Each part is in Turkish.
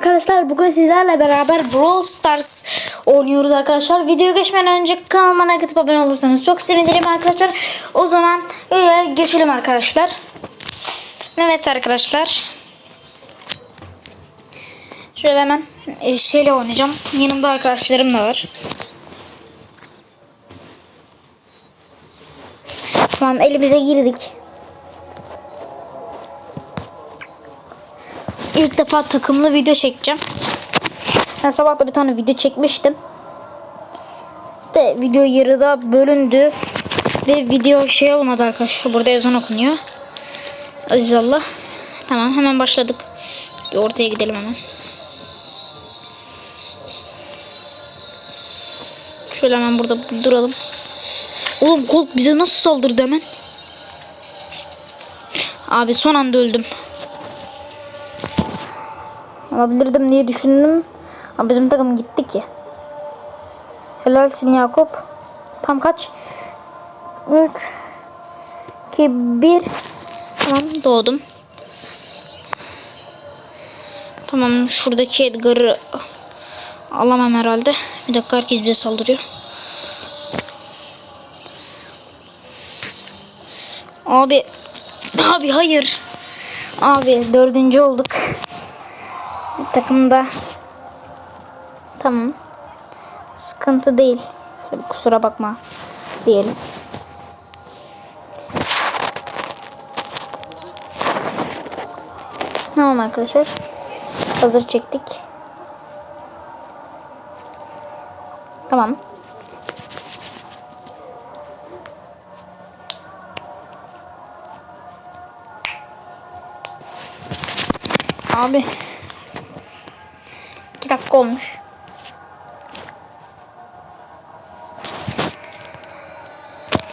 arkadaşlar. Bugün sizlerle beraber Brawl Stars oynuyoruz arkadaşlar. Video geçmeden önce kanalıma atıp abone olursanız çok sevinirim arkadaşlar. O zaman iyi geçelim arkadaşlar. Evet arkadaşlar. Şöyle hemen e, şeyle oynayacağım. Yanımda arkadaşlarım da var. Tamam elimize girdik. İlk defa takımlı video çekeceğim. Ben sabah da bir tane video çekmiştim. De video yarıda bölündü. Ve video şey olmadı arkadaşlar. Burada ezan okunuyor. Aziz Allah. Tamam hemen başladık. Bir ortaya gidelim hemen. Şöyle hemen burada duralım. Oğlum Colt bize nasıl saldırdı hemen? Abi son anda öldüm. Alabilirdim diye düşündüm. Ama bizim takım gitti ki. Helalsin Yakup. Tam kaç? 3 2 1 Tamam doğdum. Tamam şuradaki Edgar'ı alamam herhalde. Bir dakika herkes bize saldırıyor. Abi abi hayır. Abi dördüncü olduk. Takımda tamam. Sıkıntı değil. Kusura bakma diyelim. Tamam arkadaşlar. Hazır çektik. Tamam. Abi. 2 dakika olmuş.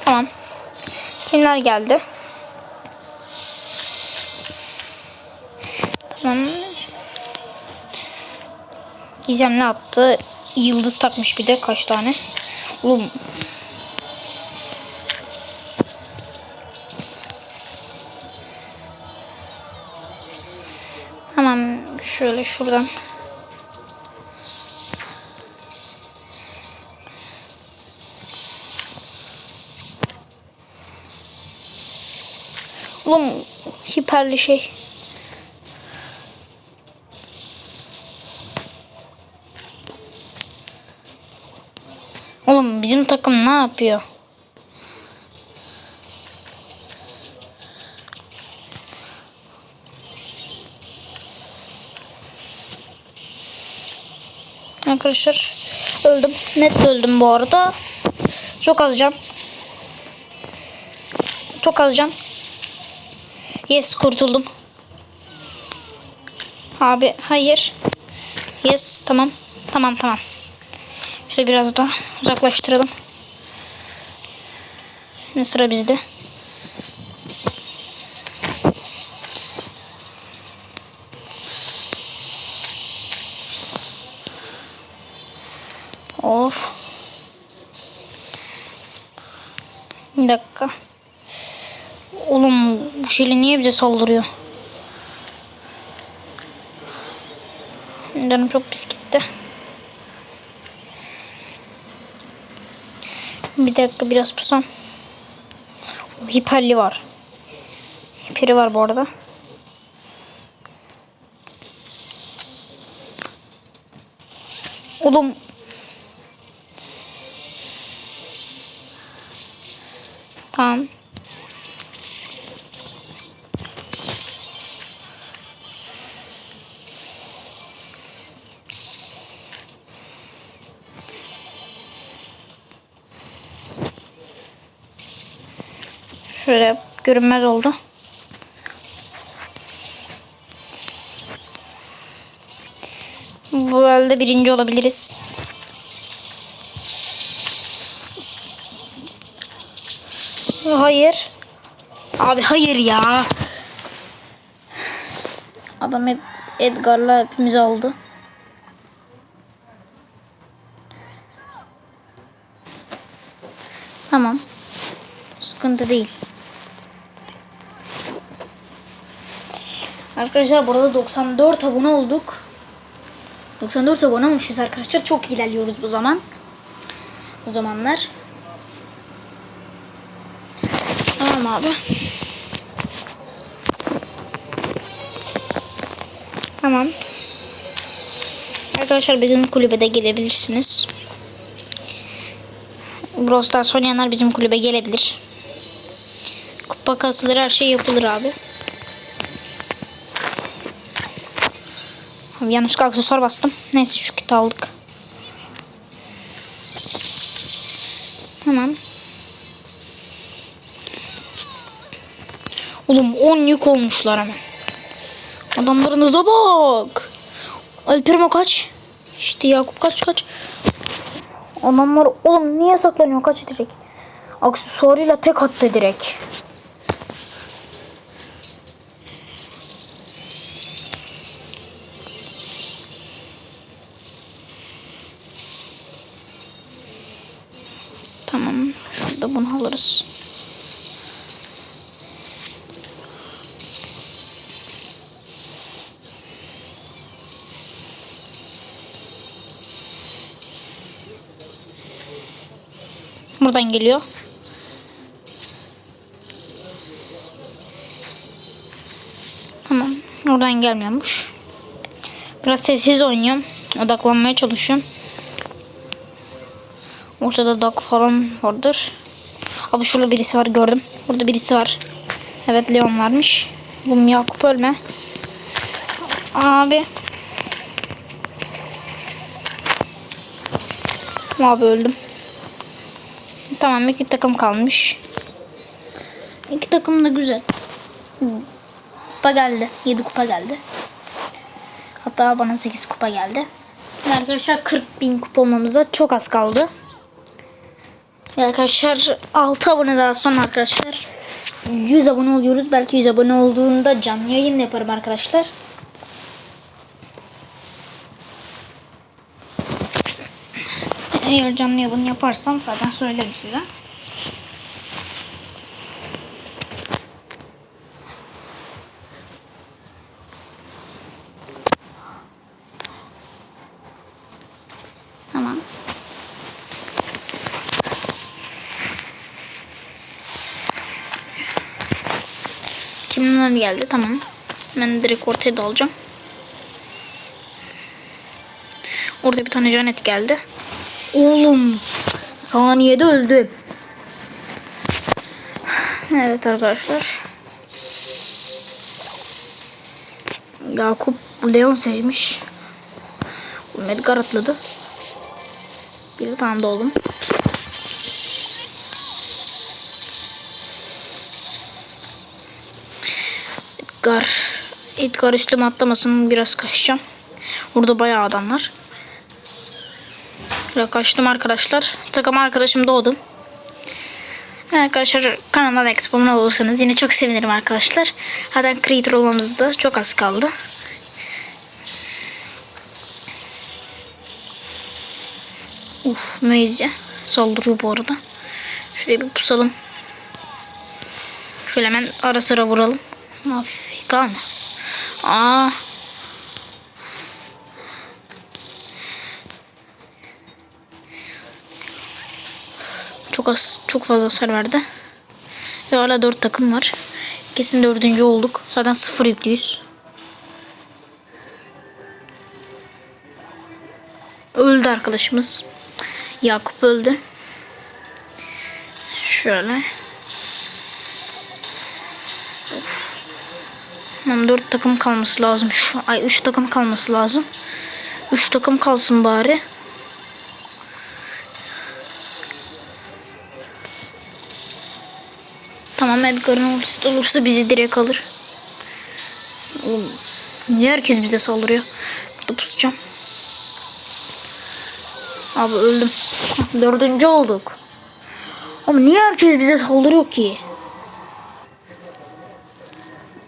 Tamam. Kimler geldi? Tamam. Gizem ne yaptı? Yıldız takmış bir de kaç tane. Oğlum. Hemen şöyle şuradan. Oğlum hiperli şey. Oğlum bizim takım ne yapıyor? Arkadaşlar öldüm. Net öldüm bu arada. Çok az can. Çok az can. Yes kurtuldum. Abi hayır. Yes tamam. Tamam tamam. Şöyle biraz daha uzaklaştıralım. Şimdi sıra bizde. Of. Bir dakika. Oğlum bu şeyli niye bize saldırıyor? Canım çok pis gitti. Bir dakika biraz pusam. Hiperli var. Hiperi var bu arada. Oğlum. Tamam. Şöyle görünmez oldu. Bu elde birinci olabiliriz. Hayır. Abi hayır ya. Adam hep Edgar'la hepimizi aldı. Tamam. Sıkıntı değil. Arkadaşlar burada 94 abone olduk. 94 abone olmuşuz arkadaşlar. Çok ilerliyoruz bu zaman. O zamanlar. Tamam abi. Tamam. Arkadaşlar gün kulübede gelebilirsiniz. Brawl Stars oynayanlar bizim kulübe gelebilir. Kupa kasılır her şey yapılır abi. Yanlışlıkla aksesuar bastım. Neyse şu kiti aldık. Tamam. Oğlum 10 yük olmuşlar hemen. Adamlarınıza bak. Alperimo kaç. İşte Yakup kaç kaç. Adamlar oğlum niye saklanıyor kaç direkt. Aksesuarıyla tek attı direkt. Tamam. Şurada bunu alırız. Buradan geliyor. Tamam. Oradan gelmiyormuş. Biraz sessiz oynuyorum. Odaklanmaya çalışıyorum. Ortada dak falan vardır. Abi şurada birisi var gördüm. Burada birisi var. Evet Leon varmış. Bu Yakup ölme. Abi. Abi öldüm. Tamam iki takım kalmış. İki takım da güzel. Kupa geldi. 7 kupa geldi. Hatta bana 8 kupa geldi. Arkadaşlar 40 bin kupa olmamıza çok az kaldı. Arkadaşlar 6 abone daha sonra arkadaşlar 100 abone oluyoruz. Belki 100 abone olduğunda canlı yayın yaparım arkadaşlar. Eğer canlı yayın yaparsam zaten söylerim size. Tamam. Kimler geldi? Tamam. Ben direkt ortaya dalacağım. Orada bir tane Janet geldi. Oğlum saniyede öldü. Evet arkadaşlar. Yakup Leon seçmiş. Medgar atladı. Bir de oğlum. Edgar. Edgar üstüme atlamasın biraz kaçacağım. Burada bayağı adam var. Böyle kaçtım arkadaşlar. Takım arkadaşım doğdu. Arkadaşlar kanalına like olursanız yine çok sevinirim arkadaşlar. Zaten creator olmamızda çok az kaldı. Uf Meyze saldırıyor bu arada. Şuraya bir pusalım. Şöyle hemen ara sıra vuralım. Afrikan. Aa. Çok az, çok fazla hasar verdi. Ve hala 4 takım var. Kesin dördüncü olduk. Zaten sıfır yüklüyüz. Öldü arkadaşımız. Yakup öldü. Şöyle. Tamam 4 takım kalması lazım. Şu ay 3 takım kalması lazım. 3 takım kalsın bari. Tamam Edgar'ın ultisi olursa bizi direkt alır. Oğlum, niye herkes bize saldırıyor? Burada pusacağım. Abi öldüm. Dördüncü olduk. Ama niye herkes bize saldırıyor ki?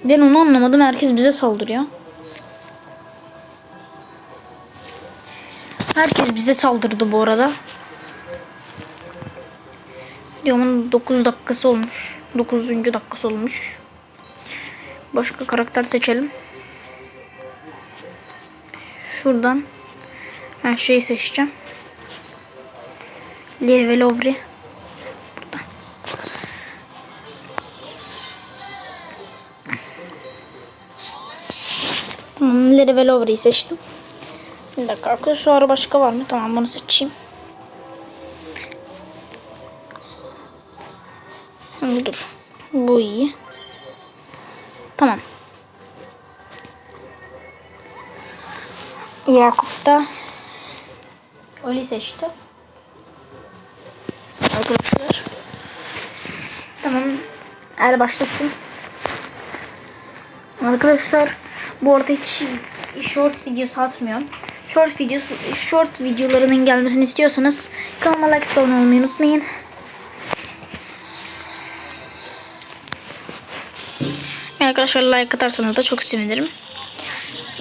Ben onu anlamadım. Herkes bize saldırıyor. Herkes bize saldırdı bu arada. Videomun 9 dakikası olmuş. 9. dakikası olmuş. Başka karakter seçelim. Şuradan Ben şeyi seçeceğim. Lir ve. Lir ve Lovri'yi seçtim. Bir dakika arkadaşlar başka var mı? Tamam bunu seçeyim. Dur. Bu iyi. Tamam. Yakup da Oli seçti. Arkadaşlar. Tamam. El başlasın. Arkadaşlar bu arada hiç short videosu atmıyorum. Short videosu short videolarının gelmesini istiyorsanız kanalıma like abone olmayı unutmayın. Arkadaşlar like atarsanız da çok sevinirim.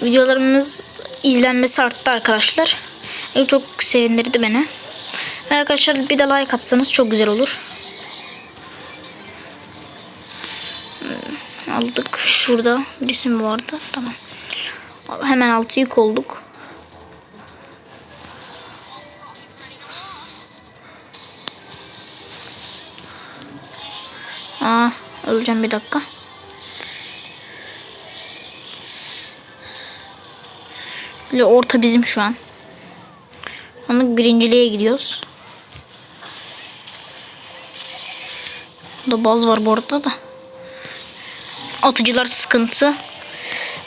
Videolarımız izlenmesi arttı arkadaşlar. E, çok sevindirdi beni. Arkadaşlar bir de like atsanız çok güzel olur. Aldık. Şurada bir isim vardı. Tamam. Hemen altı yük olduk. Aa, öleceğim bir dakika. Böyle orta bizim şu an. Anlık birinciliğe gidiyoruz. Burada baz var bu arada da. Atıcılar sıkıntı.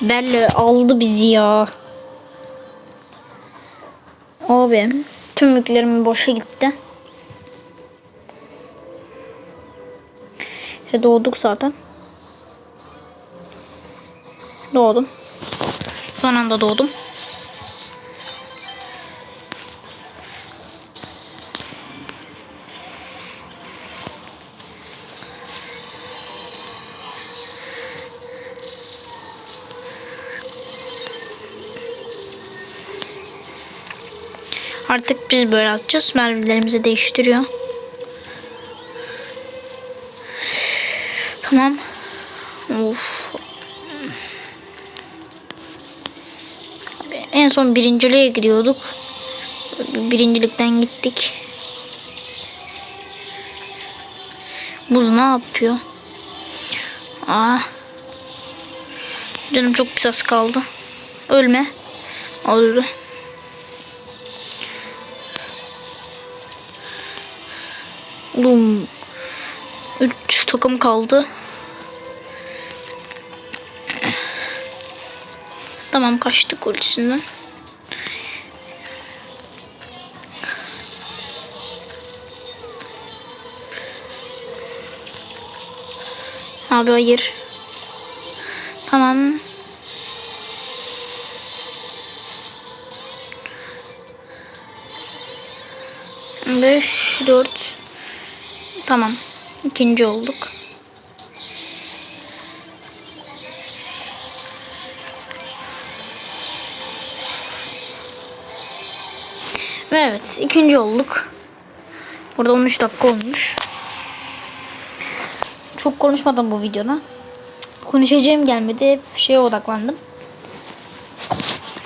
Belli aldı bizi ya. Abi tüm yüklerim boşa gitti. İşte doğduk zaten. Doğdum. Son anda doğdum. Artık biz böyle atacağız. Mermilerimizi değiştiriyor. Tamam. Of. En son birinciliğe gidiyorduk. Birincilikten gittik. Buz ne yapıyor? Aa. Canım çok biraz kaldı. Ölme. Öldü. Oğlum. Üç takım kaldı. Tamam kaçtık ultisinden. Abi hayır. Tamam. Beş, dört. Tamam. İkinci olduk. Ve evet ikinci olduk. Burada 13 dakika olmuş. Çok konuşmadım bu videoda. Konuşacağım gelmedi. Hep şeye odaklandım.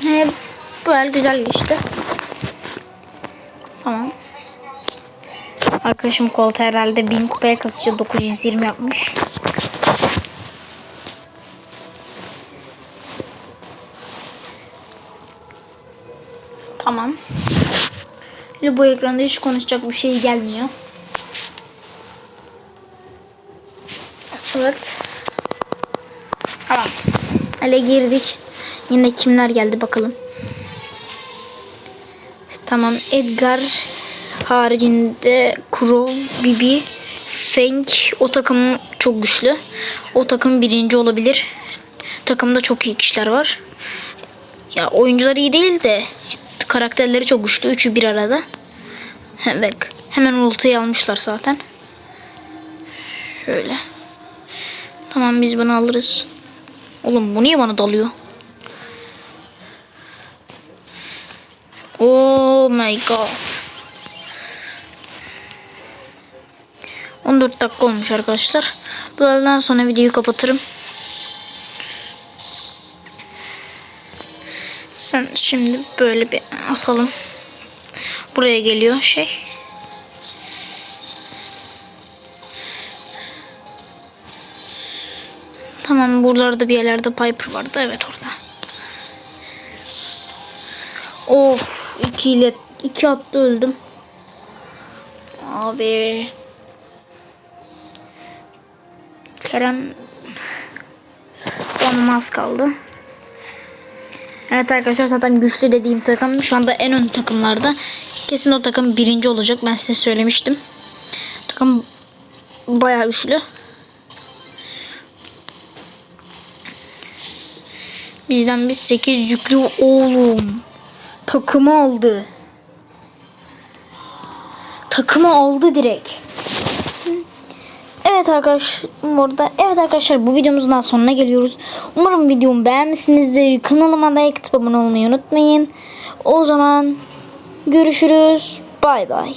Hep böyle güzel geçti. Tamam. Arkadaşım koltuğu herhalde 1000 kupaya kasıyor. 920 yapmış. Tamam. Şimdi bu ekranda hiç konuşacak bir şey gelmiyor. Evet. Tamam. Hele girdik. Yine kimler geldi bakalım. Tamam. Edgar haricinde Kuro, Bibi, Feng o takım çok güçlü. O takım birinci olabilir. Takımda çok iyi kişiler var. Ya oyuncular iyi değil de karakterleri çok güçlü. Üçü bir arada. Bak. Hemen ultiyi almışlar zaten. Şöyle. Tamam biz bunu alırız. Oğlum bu niye bana dalıyor? Oh my god. 14 dakika olmuş arkadaşlar. Buradan sonra videoyu kapatırım. Sen şimdi böyle bir atalım. Buraya geliyor şey. Tamam buralarda bir yerlerde Piper vardı. Evet orada. Of iki ile iki attı öldüm. Abi. Kerem olmaz kaldı. Evet arkadaşlar zaten güçlü dediğim takım şu anda en ön takımlarda. Kesin o takım birinci olacak. Ben size söylemiştim. Takım bayağı güçlü. Bizden bir 8 yüklü oğlum. Takımı aldı. Takımı aldı direkt. Evet arkadaşlar burada evet arkadaşlar bu videomuzun daha sonuna geliyoruz. Umarım videomu beğenmişsinizdir. Kanalıma like atıp abone olmayı unutmayın. O zaman görüşürüz. Bay bay.